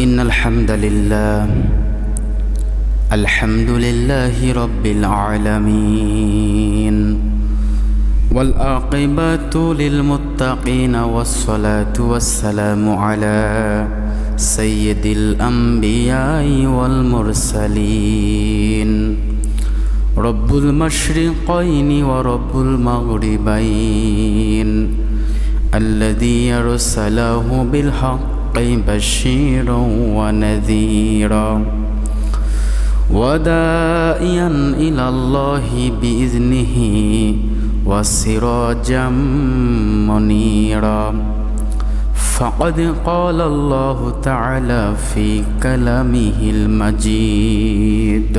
إن الحمد لله الحمد لله رب العالمين والآقبة للمتقين والصلاة والسلام على سيد الأنبياء والمرسلين رب المشرقين ورب المغربين الذي أرسله بالحق بشيرا ونذيرا ودائيا إلى الله بإذنه وسراجا منيرا فقد قال الله تعالى في كلامه المجيد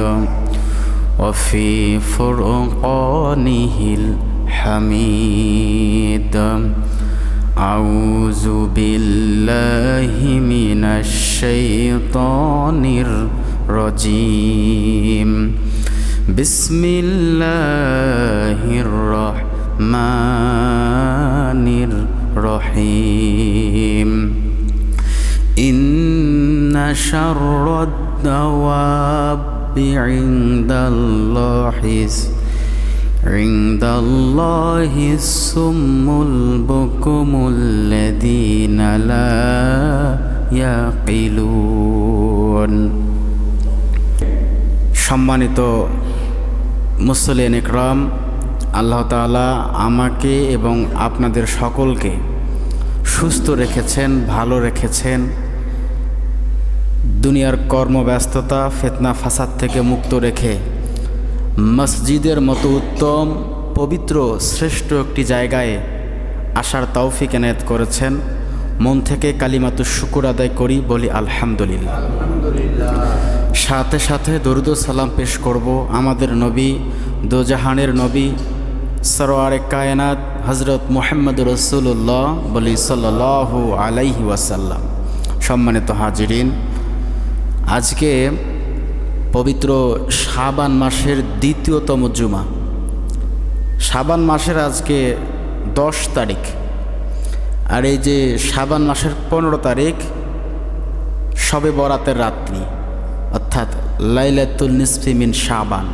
وفي فرقانه الحميد أعوذ بالله من الشيطان الرجيم. بسم الله الرحمن الرحيم. إن شر الدواب عند الله عند الله السم البكم الذين لا يعقلون সম্মানিত মুসলিন ইকরাম আল্লাহ তাআলা আমাকে এবং আপনাদের সকলকে সুস্থ রেখেছেন ভালো রেখেছেন দুনিয়ার কর্মব্যস্ততা ফেতনা ফাসাদ থেকে মুক্ত রেখে মসজিদের মতো উত্তম, পবিত্র, শ্রেষ্ঠ একটি জায়গায় আসার তৌফিক এনায়ত করেছেন। মন থেকে কালিমাতু শুকুর আদায় করি বলি আলহামদুলিল্লাহ। সাথে সাথে দরুদ সালাম পেশ করব আমাদের নবী, দোজাহানের নবী, সরোয়ারে কায়নাত হজরত মোহাম্মদ রসুল্লাহ বলি সাল্লাহ আলাইহি ওয়াসাল্লাম। সম্মানিত হাজিরিন, আজকে পবিত্র শাবান মাসের দ্বিতীয়তম জুমা। শাবান মাসের আজকে দশ তারিখ। আর এই যে শাবান মাসের পনেরো তারিখ, সবে বরাতের রাত্রি, অর্থাৎ লাইলাতুল নিসফি মিন শাবান।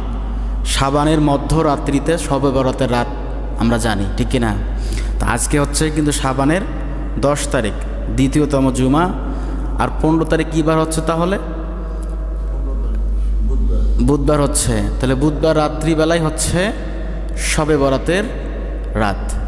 শাবানের মধ্যরাত্রিতে সবে বরাতের রাত আমরা জানি, ঠিক কিনা? তো আজকে হচ্ছে কিন্তু শাবানের দশ তারিখ, দ্বিতীয়তম জুমা। আর পনেরো তারিখ কী বার হচ্ছে তাহলে? বুধবার হচ্ছে তাহলে বুধবার রাত্রিবেলায় হচ্ছে সবে বরাতের রাত।